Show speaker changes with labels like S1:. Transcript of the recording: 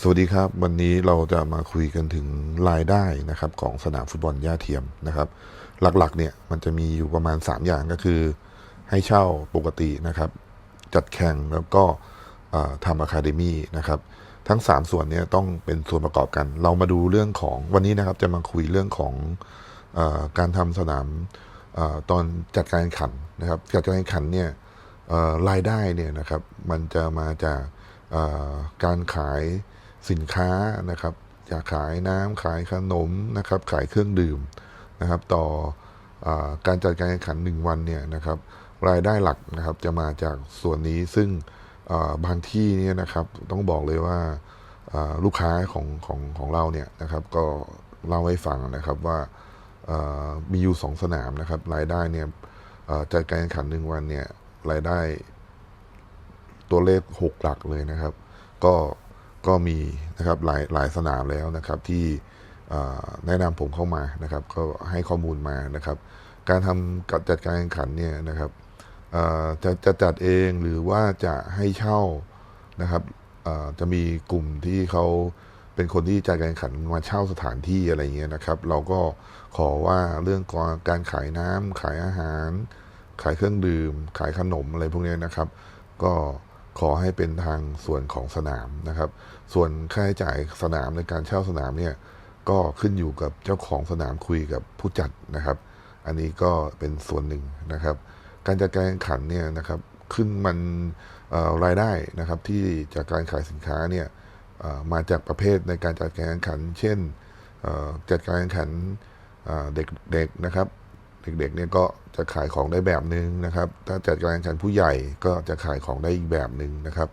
S1: สวัสดีครับ วันนี้เราจะมาคุยกันถึงรายได้นะครับของสนามฟุตบอลย่าเทียมนะครับ หลักๆเนี่ยมันจะมีอยู่ประมาณ 3 อย่างก็คือ ให้เช่าปกตินะครับ จัดแข่งแล้วก็ทำอะคาเดมี่นะครับทั้ง 3 ส่วนเนี้ต้องเป็นส่วนประกอบกัน เรามาดูเรื่องของวันนี้นะครับจะมาคุยเรื่องของอการทำสนามอตอนจัดการแข่งขันนะครับจัดการแข่งขันเนี่ยรายได้เนี่ยนะครับมันจะมาจากการขาย สินค้านะครับจะขายน้ำขายขนมนะครับ ขายเครื่องดื่มนะครับ ต่ออการจัดการแข่งขันหนึ่งวันเนี่ยนะครับรายได้หลักนะครับจะมาจากส่วนนี้ซึ่งบางที่เนี่ยนะครับต้องบอกเลยว่าลูกค้าของของของเราเนี่ยนะครับ ก็เล่าให้ฟังนะครับว่ามีอยู่สองสนามนะครับ รายได้เนี่ยจัดการแข่งขันหนึ่งวันเนี่ยรายได้ตัวเลขหกหลักเลยนะครับ ก็ ก็มีนะครับหลายหลายสนามแล้วนะครับที่แนะนำผมเข้ามานะครับ ก็ให้ข้อมูลมานะครับ การทำกับจัดการแข่งขันเนี่ยนะครับจะจะจัดเองหรือว่าจะให้เช่านะครับจะมีกลุ่มที่เขาเป็นคนที่จัดการแข่งขันมาเช่าสถานที่อะไรเงี้ยนะครับ เราก็ขอว่าเรื่องการขายน้ำขายอาหาร ขายเครื่องดื่ม ขายขนมอะไรพวกนี้นะครับ ก็ ขอให้เป็นทางส่วนของสนามนะครับ ส่วนค่าใช้จ่ายสนามในการเช่าสนามเนี่ยก็ขึ้นอยู่กับเจ้าของสนามคุยกับผู้จัดนะครับ อันนี้ก็เป็นส่วนหนึ่งนะครับ การจัดการแข่งขันเนี่ยนะครับขึ้นมันรายได้นะครับที่จากการขายสินค้าเนี่ยมาจากประเภทในการจัดการแข่งขัน เช่นจัดการแข่งขันเด็กๆนะครับ เด็กๆเนี่ยก็จะขายของได้แบบหนึ่งนะครับ ถ้าจัดการแข่งขันผู้ใหญ่ก็จะขายของได้อีกแบบหนึ่งนะครับ